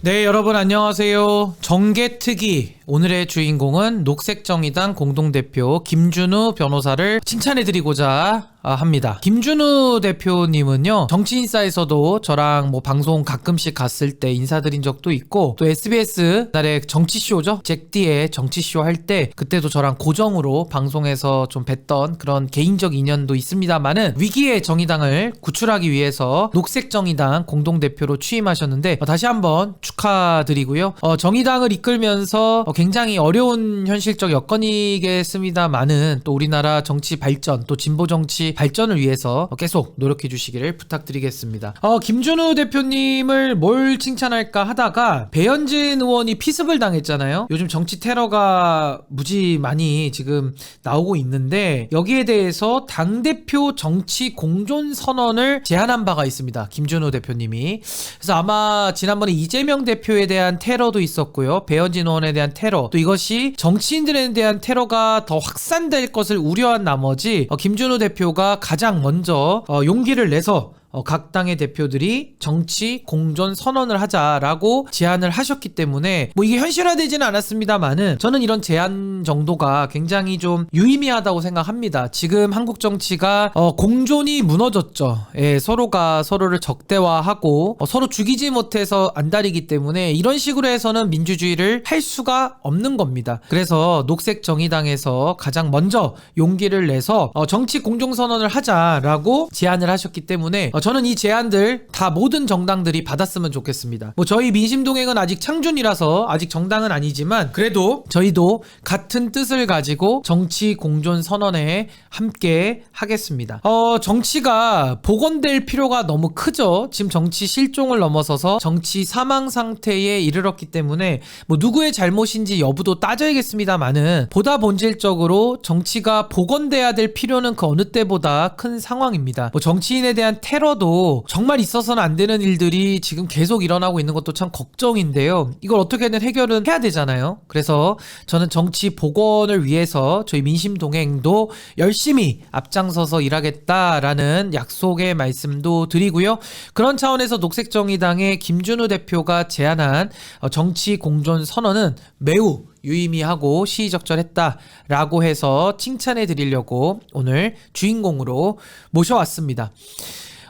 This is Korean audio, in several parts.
네, 여러분 안녕하세요. 정계특위 오늘의 주인공은 녹색정의당 공동대표 김준우 변호사를 칭찬해드리고자 아, 합니다. 김준우 대표님은요, 정치인사에서도 저랑 뭐 방송 가끔씩 갔을 때 인사드린 적도 있고, 또 SBS 날에 정치쇼죠? 잭디의 정치쇼 할 때, 그때도 저랑 고정으로 방송에서 좀 뵀던 그런 개인적 인연도 있습니다만은, 위기의 정의당을 구출하기 위해서 녹색정의당 공동대표로 취임하셨는데, 어, 다시 한번 축하드리고요. 어, 정의당을 이끌면서 어, 굉장히 어려운 현실적 여건이겠습니다만은, 또 우리나라 정치 발전, 또 진보 정치 발전을 위해서 계속 노력해 주시기를 부탁드리겠습니다. 어, 김준우 대표님을 뭘 칭찬할까 하다가 배현진 의원이 피습을 당했잖아요. 요즘 정치 테러가 무지 많이 지금 나오고 있는데 여기에 대해서 당 대표 정치 공존 선언을 제안한 바가 있습니다. 김준우 대표님이. 그래서 아마 지난번에 이재명 대표에 대한 테러도 있었고요. 배현진 의원에 대한 테러 또 이것이 정치인들에 대한 테러가 더 확산될 것을 우려한 나머지 어, 김준우 대표가 가장 먼저 어, 용기를 내서 어, 각 당의 대표들이 정치 공존 선언을 하자라고 제안을 하셨기 때문에 뭐 이게 현실화되지는 않았습니다만은 저는 이런 제안 정도가 굉장히 좀 유의미하다고 생각합니다. 지금 한국 정치가 어, 공존이 무너졌죠. 예, 서로가 서로를 적대화하고 어, 서로 죽이지 못해서 안달이기 때문에 이런 식으로 해서는 민주주의를 할 수가 없는 겁니다. 그래서 녹색 정의당에서 가장 먼저 용기를 내서 어, 정치 공존 선언을 하자라고 제안을 하셨기 때문에 어, 저는 이 제안들 다 모든 정당들이 받았으면 좋겠습니다. 뭐 저희 민심동행은 아직 창준이라서 아직 정당은 아니지만 그래도 저희도 같은 뜻을 가지고 정치 공존 선언에 함께 하겠습니다. 어, 정치가 복원될 필요가 너무 크죠. 지금 정치 실종을 넘어서서 정치 사망 상태에 이르렀기 때문에 뭐 누구의 잘못인지 여부도 따져야겠습니다만은 보다 본질적으로 정치가 복원돼야 될 필요는 그 어느 때보다 큰 상황입니다. 뭐 정치인에 대한 테러 도 정말 있어서는 안 되는 일들이 지금 계속 일어나고 있는 것도 참 걱정인데요. 이걸 어떻게든 해결은 해야 되잖아요. 그래서 저는 정치 복원을 위해서 저희 민심 동행도 열심히 앞장서서 일하겠다라는 약속의 말씀도 드리고요. 그런 차원에서 녹색정의당의 김준우 대표가 제안한 어, 정치 공존 선언은 매우 유의미하고 시의적절했다라고 해서 칭찬해 드리려고 오늘 주인공으로 모셔왔습니다.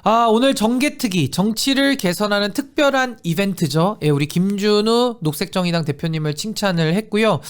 아, 오늘 정계특위, 정치를 개선하는 특별한 이벤트죠. 예, 우리 김준우 녹색정의당 대표님을 칭찬을 했고요.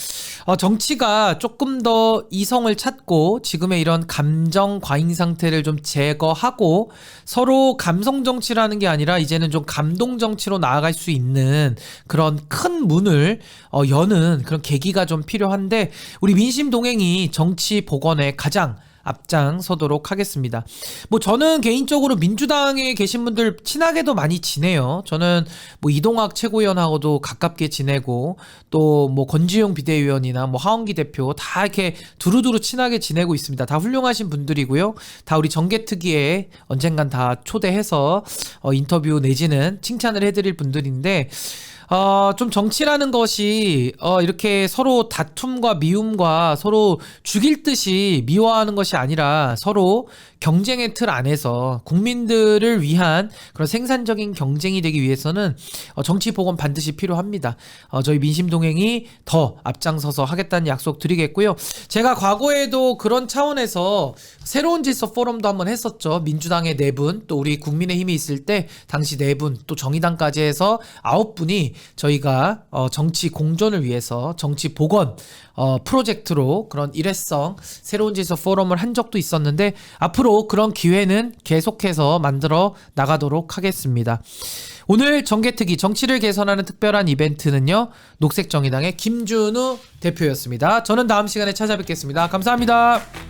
어, 정치가 조금 더 이성을 찾고 지금의 이런 감정 과잉 상태를 좀 제거하고 서로 감성 정치라는 게 아니라 이제는 좀 감동 정치로 나아갈 수 있는 그런 큰 문을 어, 여는 그런 계기가 좀 필요한데 우리 민심 동행이 정치 복원에 가장 앞장서도록 하겠습니다. 뭐 저는 개인적으로 민주당에 계신 분들 친하게도 많이 지내요. 저는 뭐 이동학 최고위원하고도 가깝게 지내고 또 뭐 권지용 비대위원이나 뭐 하원기 대표 다 이렇게 두루두루 친하게 지내고 있습니다. 다 훌륭하신 분들이고요. 다 우리 정계특위에 언젠간 다 초대해서 어, 인터뷰 내지는 칭찬을 해드릴 분들인데 어, 좀 정치라는 것이 어, 이렇게 서로 다툼과 미움과 서로 죽일 듯이 미워하는 것이 아니라 서로 경쟁의 틀 안에서 국민들을 위한 그런 생산적인 경쟁이 되기 위해서는 어, 정치 복원 반드시 필요합니다. 어, 저희 민심 동행이 더 앞장서서 하겠다는 약속 드리겠고요. 제가 과거에도 그런 차원에서 새로운 질서 포럼도 한번 했었죠. 민주당의 네 분, 또 우리 국민의힘이 있을 때 당시 네 분, 또 정의당까지 해서 아홉 분이 저희가 어, 정치 공존을 위해서 정치 복원 어, 프로젝트로 그런 일회성 새로운 질서 포럼을 한 적도 있었는데 앞으로 그런 기회는 계속해서 만들어 나가도록 하겠습니다. 오늘 정계특위 정치를 개선하는 특별한 이벤트는요. 녹색정의당의 김준우 대표였습니다. 저는 다음 시간에 찾아뵙겠습니다. 감사합니다.